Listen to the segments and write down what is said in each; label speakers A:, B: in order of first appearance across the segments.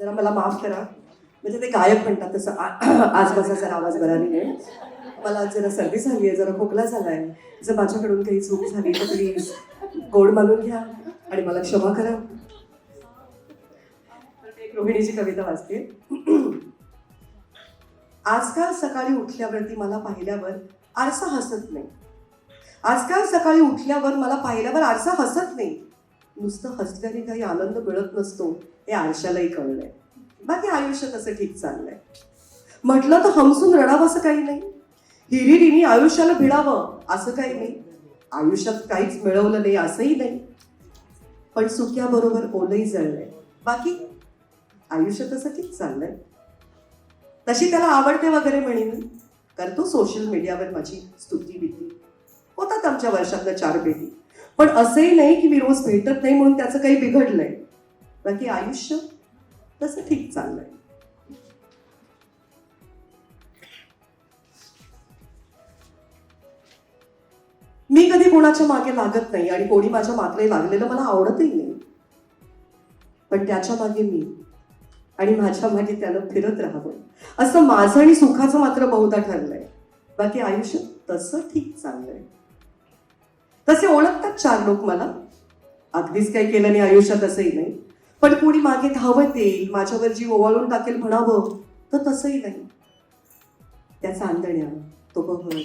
A: जरा मला माफ करा. म्हणजे ते गायक म्हणतात तसं. आ- आज माझा जरा आवाज बरा नाही आहे मला जरा सर्दी झाली आहे जरा खोकला झाला आहे जर माझ्याकडून काही चूक झाली तर प्लीज गोड मानून घ्या आणि मला क्षमा करा. एक रोहिणीची कविता वाचते. आजकाल सकाळी उठल्यावरती मला पाहिल्यावर आरसा हसत नाही. आजकाल सकाळी उठल्यावर मला पाहिल्यावर आरसा हसत नाही. नुसतं हसल्याने काही आनंद मिळत नसतो हे आरशालाही कळलंय. बाकी आयुष्य तसं ठीक चाललंय. म्हटलं तर हमसून रडावं असं काही नाही. हिरिरीने आयुष्याला भिडावं असं काही नाही. आयुष्यात काहीच मिळवलं नाही असंही नाही. पण सुक्याबरोबर ओलही जळलंय. बाकी आयुष्य तसं ठीक चाललंय. तशी त्याला आवडते वगैरे म्हणेन. करतो सोशल मीडियावर माझी स्तुती भीती होतात आमच्या वर्षातल्या चार बेटी पण असंही नाही की मी रोज भेटत नाही म्हणून त्याचं काही बिघडलंय. बाकी आयुष्य तसं ठीक चाललंय. मी कधी कोणाच्या मागे लागत नाही आणि कोणी माझ्या मागे लागलेलं मला आवडतही नाही. पण त्याच्यामागे मी आणि माझ्या मागे त्यानं फिरत राहावं. असं माझं आणि सुखाचं मात्र बहुधा ठरलंय. बाकी आयुष्य तसं ठीक चाललंय. तसे ओळखतात चार लोक मला. अगदीच काही केलं नाही आयुष्यात असंही नाही. पण कोणी मागे धावत येईल माझ्यावर जीव ओवाळून टाकेल म्हणावं तर तसंही नाही. त्या चांदण्या तो बहर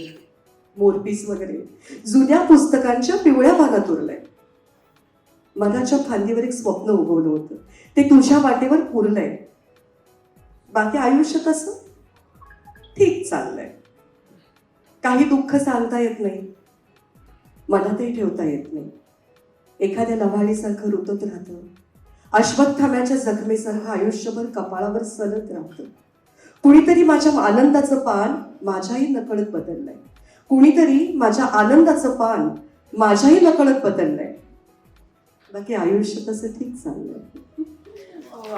A: मोरपीस वगैरे जुन्या पुस्तकांच्या पिवळ्या भागात उरलंय. मनाच्या फांदीवर एक स्वप्न उभवलं होतं. ते तुझ्या वाटेवर पुरलंय बाकी आयुष्य तसं ठीक चाललंय. काही दुःख सांगता येत नाही. मला ते ठेवता येत नाही. एखाद्या लव्हाळीसारखं रुतत राहतं. अश्वत्थाम्याच्या जखमेसारखं आयुष्यभर कपाळावर सलत राहतं. कुणीतरी माझ्या आनंदाचं पान माझ्याही नकळत बदललंय. कुणीतरी माझ्या आनंदाचं पान माझ्याही नकळत बदललंय. बाकी आयुष्य तसं ठीक चाललंय.
B: हो,